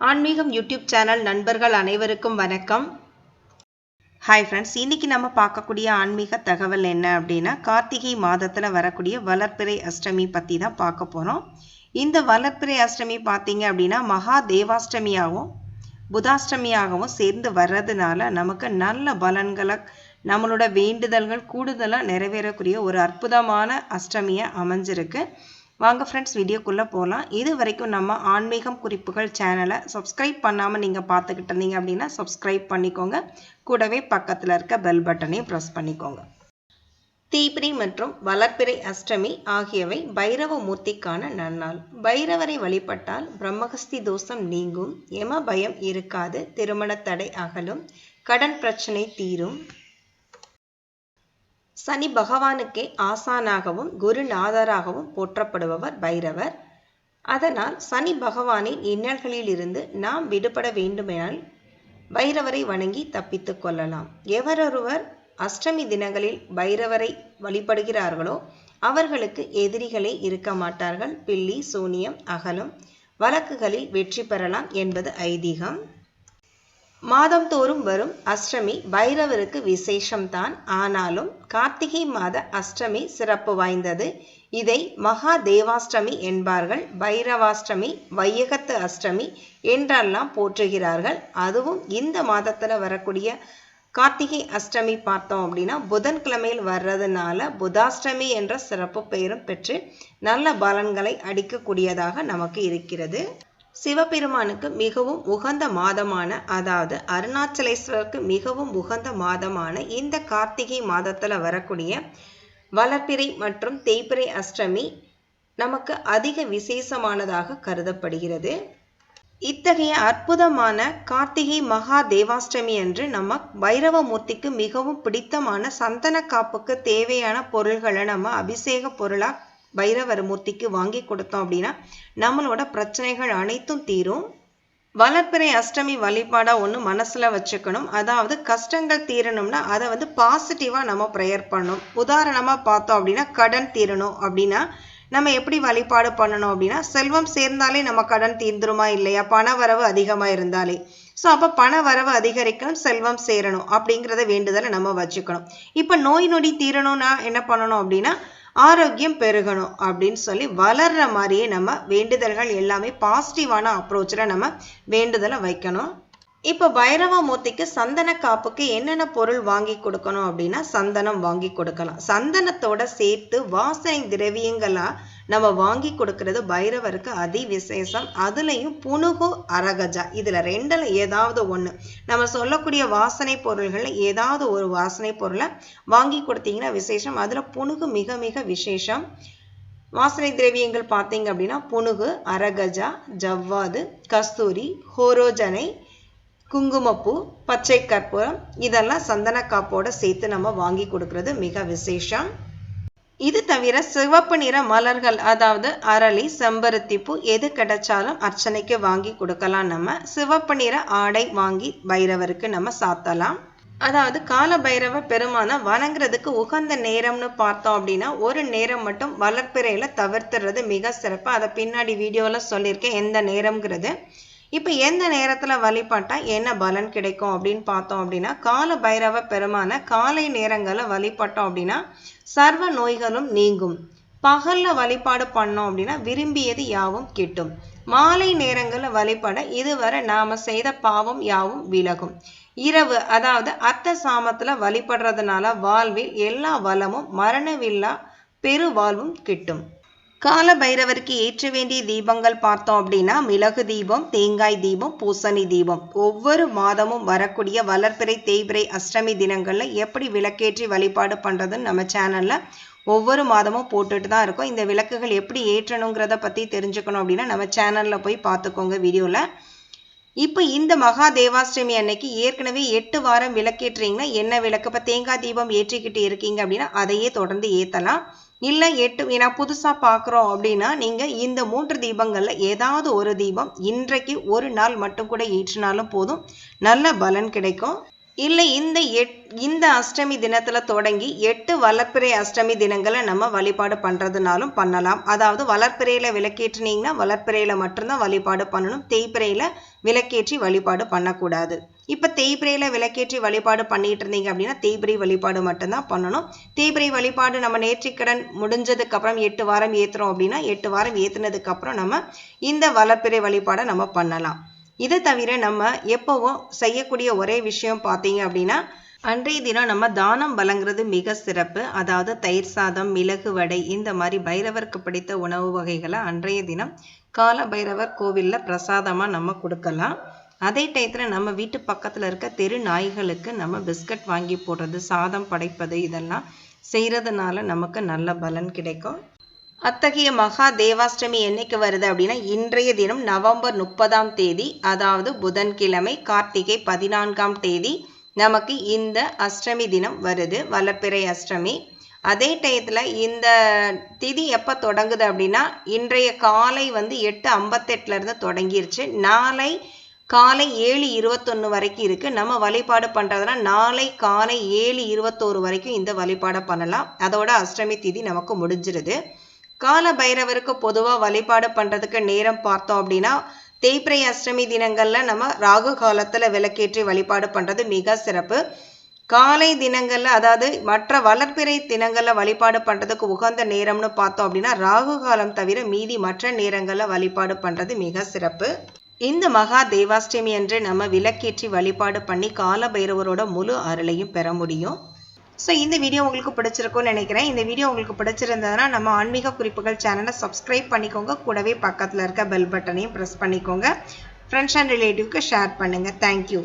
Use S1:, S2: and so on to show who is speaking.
S1: ஆன்மீகம் YouTube channel நண்பர்கள் அனைவருக்கும் வணக்கம். ஹாய் ஃப்ரெண்ட்ஸ் இன்னைக்கு நம்ம பார்க்கக்கூடிய ஆன்மீக தகவல் என்ன அப்படின்னா கார்த்திகை மாதத்தில் வரக்கூடிய வளர்ப்பிறை அஷ்டமி பற்றி தான் பார்க்க போகிறோம் இந்த வளர்ப்பிறை அஷ்டமி பார்த்தீங்க அப்படின்னா மகா தேவாஷ்டமியாகவும் புதாஷ்டமியாகவும் சேர்ந்து வர்றதுனால நமக்கு நல்ல பலன்களை நம்மளோட வேண்டுதல்கள் கூடுதலாக நிறைவேறக்கூடிய ஒரு அற்புதமான அஷ்டமியை அமைஞ்சிருக்கு. வாங்க ஃப்ரெண்ட்ஸ் வீடியோக்குள்ளே போகலாம் இது வரைக்கும் நம்ம ஆன்மீகம் குறிப்புகள் சேனலை சப்ஸ்கிரைப் பண்ணாமல் நீங்கள் பார்த்துக்கிட்டு இருந்தீங்க அப்படின்னா சப்ஸ்கிரைப் பண்ணிக்கோங்க. கூடவே பக்கத்தில் இருக்க பெல் பட்டனையும் ப்ரெஸ் பண்ணிக்கோங்க. தீபிரி மற்றும் வளர்ப்பிறை அஷ்டமி ஆகியவை பைரவ மூர்த்திக்கான நன்னாள். பைரவரை வழிபட்டால் பிரம்மகஸ்தி தோஷம் நீங்கும் எம பயம் இருக்காது திருமண தடை அகலும் கடன் பிரச்சனை தீரும் சனி பகவானுக்கே ஆசானாகவும் குருநாதராகவும் போற்றப்படுபவர் பைரவர். அதனால் சனி பகவானின் இன்னல்களிலிருந்து நாம் விடுபட வேண்டுமெனால் பைரவரை வணங்கி தப்பித்துக் கொள்ளலாம். எவரொருவர் அஷ்டமி தினங்களில் பைரவரை வழிபடுகிறார்களோ அவர்களுக்கு எதிரிகளே இருக்க மாட்டார்கள். பில்லி சூனியம் அகலம் வழக்குகளில் வெற்றி பெறலாம் என்பது ஐதீகம். மாதந்தோறும் வரும் அஷ்டமி பைரவருக்கு விசேஷம்தான். ஆனாலும் கார்த்திகை மாத அஷ்டமி சிறப்பு வாய்ந்தது. இதை மகா தேவாஷ்டமி என்பார்கள். பைரவாஷ்டமி வையகத்து அஷ்டமி என்றெல்லாம் போற்றுகிறார்கள். அதுவும் இந்த மாதத்தில் வரக்கூடிய கார்த்திகை அஷ்டமி பார்த்தோம் அப்படின்னா புதன்கிழமையில் வர்றதுனால புதாஷ்டமி என்ற சிறப்பு பெயரும் பெற்று நல்ல பலன்களை அடிக்கக்கூடியதாக நமக்கு இருக்கிறது. சிவபெருமானுக்கு மிகவும் உகந்த மாதமான அதாவது அருணாச்சலேஸ்வருக்கு மிகவும் உகந்த மாதமான இந்த கார்த்திகை மாதத்தில் வரக்கூடிய வளர்ப்பிறை மற்றும் தேய்பிறை அஷ்டமி நமக்கு அதிக விசேஷமானதாக கருதப்படுகிறது. இத்தகைய அற்புதமான கார்த்திகை மகா தேவாஷ்டமி அன்று நம்ம பைரவமூர்த்திக்கு மிகவும் பிடித்தமான சந்தன காப்புக்கு தேவையான பொருள்களை நம்ம அபிஷேக பொருளாக பைரவர் மூர்த்திக்கு வாங்கி கொடுத்தோம் அப்படின்னா நம்மளோட பிரச்சனைகள் அனைத்தும் தீரும். வளர்ப்பிறை அஷ்டமி வழிபாடாக ஒன்று மனசில் வச்சுக்கணும். அதாவது கஷ்டங்கள் தீரணும்னா அதை வந்து பாசிட்டிவாக நம்ம ப்ரேயர் பண்ணணும். உதாரணமாக பார்த்தோம் அப்படின்னா கடன் தீரணும் அப்படின்னா நம்ம எப்படி வழிபாடு பண்ணணும் அப்படின்னா செல்வம் சேர்ந்தாலே நம்ம கடன் தீர்ந்துருமா இல்லையா? பண வரவு அதிகமாக இருந்தாலே. ஸோ அப்போ பண வரவு அதிகரிக்கணும் செல்வம் சேரணும் அப்படிங்கிறத வேண்டுதலை நம்ம வச்சுக்கணும். இப்போ நோய் நொடி தீரணும்னா என்ன பண்ணணும் அப்படின்னா ஆரோக்கியம் பெருகணும் அப்படின்னு சொல்லி வளர்ற மாதிரியே நம்ம வேண்டுதல்கள் எல்லாமே பாசிட்டிவான அப்ரோச்சில் நம்ம வேண்டுதலை வைக்கணும். இப்போ பைரவ மூர்த்திக்கு சந்தன காப்புக்கு என்னென்ன பொருள் வாங்கி கொடுக்கணும் அப்படின்னா சந்தனம் வாங்கி கொடுக்கலாம். சந்தனத்தோட சேர்த்து வாசனை திரவியங்களா நம்ம வாங்கி கொடுக்கறது பைரவருக்கு அதி விசேஷம் அதுலயும் புனுகு அரகஜா இதுல ரெண்டுல ஏதாவது ஒண்ணு. நம்ம சொல்லக்கூடிய வாசனை பொருள்களில் ஏதாவது ஒரு வாசனை பொருளை வாங்கி கொடுத்தீங்கன்னா விசேஷம். அதுல புனுகு மிக மிக விசேஷம். வாசனை திரவியங்கள் பார்த்தீங்க அப்படின்னா புனுகு அரகஜா ஜவ்வாது கஸ்தூரி ஹோரோஜனை குங்குமப்பூ பச்சை கற்பூரம் இதெல்லாம் சந்தன காப்போட சேர்த்து நம்ம வாங்கி கொடுக்கறது மிக விசேஷம். இது தவிர சிவப்பு நிற மலர்கள் அதாவது அரளி செம்பருத்தி பூ எது கிடைச்சாலும் அர்ச்சனைக்கு வாங்கி கொடுக்கலாம் நம்ம. சிவப்பு நிற ஆடை வாங்கி பைரவருக்கு நம்ம சாத்தலாம். அதாவது கால பைரவ பெருமான வணங்குறதுக்கு உகந்த நேரம்னு பார்த்தோம் அப்படின்னா ஒரு நேரம் மட்டும் வளர்ப்பிறையில தவிர்த்துறது மிக சிறப்பு. அதை பின்னாடி வீடியோல சொல்லியிருக்கேன் எந்த நேரம்ங்கிறது. இப்போ எந்த நேரத்தில் வழிபட்டால் என்ன பலன் கிடைக்கும் அப்படின்னு பார்த்தோம் அப்படின்னா கால பைரவ பெருமான காலை நேரங்களில் வழிபட்டோம் அப்படின்னா சர்வ நோய்களும் நீங்கும். பகலில் வழிபாடு பண்ணோம் அப்படின்னா விரும்பியது யாவும் கிட்டும். மாலை நேரங்களில் வழிபட இதுவரை நாம் செய்த பாவம் யாவும் விலகும். இரவு அதாவது அர்த்த சாமத்தில் வழிபடுறதுனால வாழ்வில் எல்லா வளமும் மரணவில்லா பெரு வாழ்வும் கிட்டும். கால பைரவருக்கு ஏற்ற வேண்டிய தீபங்கள் பார்த்தோம் அப்படின்னா மிளகு தீபம் தேங்காய் தீபம் பூசணி தீபம். ஒவ்வொரு மாதமும் வரக்கூடிய வளர்ப்பிறை தேய்பிறை அஷ்டமி தினங்களில் எப்படி விளக்கேற்றி வழிபாடு பண்ணுறதுன்னு நம்ம சேனலில் ஒவ்வொரு மாதமும் போட்டுட்டு தான் இருக்கோம். இந்த விளக்குகள் எப்படி ஏற்றணுங்கிறத பற்றி தெரிஞ்சுக்கணும் அப்படின்னா நம்ம சேனலில் போய் பார்த்துக்கோங்க வீடியோவில் இப்போ இந்த மகா தேவாஷ்டமி அன்னைக்கு ஏற்கனவே எட்டு வாரம் விளக்கேற்றுறீங்கன்னா என்ன விளக்கு? இப்போ தேங்காய் தீபம் ஏற்றிக்கிட்டு இருக்கீங்க அப்படின்னா அதையே தொடர்ந்து ஏற்றலாம் இல்லை எட்டு ஏன்னா புதுசாக பார்க்குறோம் அப்படின்னா நீங்கள் இந்த மூன்று தீபங்களில் ஏதாவது ஒரு தீபம் இன்றைக்கு ஒரு நாள் மட்டும் கூட ஏற்றினாலும் போதும். நல்ல பலன் கிடைக்கும். இல்லை இந்த எட் இந்த அஷ்டமி தினத்தில் தொடங்கி எட்டு வளர்ப்பிறை அஷ்டமி தினங்களை நம்ம வழிபாடு பண்ணுறதுனாலும் பண்ணலாம். அதாவது வளர்ப்பிறையில் விளக்கேற்றினீங்கன்னா வளர்ப்பிறையில் மட்டும்தான் வழிபாடு பண்ணணும். தேய்ப்பிறையில் விளக்கேற்றி வழிபாடு பண்ணக்கூடாது. இப்போ தேய்பிரையில் விளக்கேற்றி வழிபாடு பண்ணிட்டு இருந்தீங்க அப்படின்னா தேய்பிரை வழிபாடு மட்டும்தான் பண்ணணும். தேய்பிரை வழிபாடு நம்ம நேர்த்திக்கடன் முடிஞ்சதுக்கப்புறம் எட்டு வாரம் ஏற்றுறோம் அப்படின்னா எட்டு வாரம் ஏற்றுனதுக்கப்புறம் நம்ம இந்த வளர்ப்பிறை வழிபாடை நம்ம பண்ணலாம். இதை தவிர நம்ம எப்போவும் செய்யக்கூடிய ஒரே விஷயம் பார்த்தீங்க அப்படின்னா அன்றைய தினம் நம்ம தானம் வழங்குறது மிக சிறப்பு. அதாவது தயிர் சாதம் மிளகு வடை இந்த மாதிரி பைரவருக்கு பிடித்த உணவு வகைகளை அன்றைய தினம் கால பைரவர் கோவிலில் பிரசாதமாக நம்ம கொடுக்கலாம். அதே டயத்தில் நம்ம வீட்டு பக்கத்தில் இருக்க தெரு நாய்களுக்கு நம்ம பிஸ்கட் வாங்கி போடுறது சாதம் படைப்பது இதெல்லாம் செய்கிறதுனால நமக்கு நல்ல பலன் கிடைக்கும். அத்தகைய மகா தேவாஷ்டமி என்னைக்கு வருது அப்படின்னா இன்றைய தினம் நவம்பர் முப்பதாம் தேதி அதாவது புதன்கிழமை கார்த்திகை பதினான்காம் தேதி நமக்கு இந்த அஷ்டமி தினம் வருது வளர்ப்பிறை அஷ்டமி. அதே டயத்தில் இந்த திதி எப்போ தொடங்குது அப்படின்னா இன்றைய காலை வந்து எட்டு ஐம்பத்தெட்டுலேருந்து தொடங்கிருச்சு. நாளை காலை ஏழு இருபத்தொன்று வரைக்கும் இருக்குது நம்ம வழிபாடு பண்ணுறதுனா நாளை காலை ஏழு இருபத்தோரு வரைக்கும் இந்த வழிபாடை பண்ணலாம். அதோட அஷ்டமி திதி நமக்கு முடிஞ்சிருது. கால பைரவருக்கு பொதுவாக வழிபாடு பண்ணுறதுக்கு நேரம் பார்த்தோம் அப்படின்னா தேய்பிரை அஷ்டமி தினங்களில் நம்ம ராகு காலத்தில் விளக்கேற்றி வழிபாடு பண்ணுறது மிக சிறப்பு. காலை தினங்களில் அதாவது மற்ற வளர்ப்பிறை தினங்களில் வழிபாடு பண்ணுறதுக்கு உகந்த நேரம்னு பார்த்தோம் அப்படின்னா ராகு காலம் தவிர மீதி மற்ற நேரங்களில் வழிபாடு பண்ணுறது மிக சிறப்பு. இந்த மகா தேவாஷ்டமி அன்று நம்ம விளக்கேற்றி வழிபாடு பண்ணி கால பைரவரோட முழு அருளையும் பெற முடியும். ஸோ இந்த வீடியோ உங்களுக்கு பிடிச்சிருக்கும்னு நினைக்கிறேன். இந்த வீடியோ உங்களுக்கு பிடிச்சிருந்ததுன்னா நம்ம ஆன்மீக குறிப்புகள் சேனலை சப்ஸ்கிரைப் பண்ணிக்கோங்க. கூடவே பக்கத்தில் இருக்க பெல் பட்டனையும் ப்ரெஸ் பண்ணிக்கோங்க. ஃப்ரெண்ட்ஸ் அண்ட் ரிலேட்டிவ்க்கு ஷேர் பண்ணுங்கள் தேங்க்யூ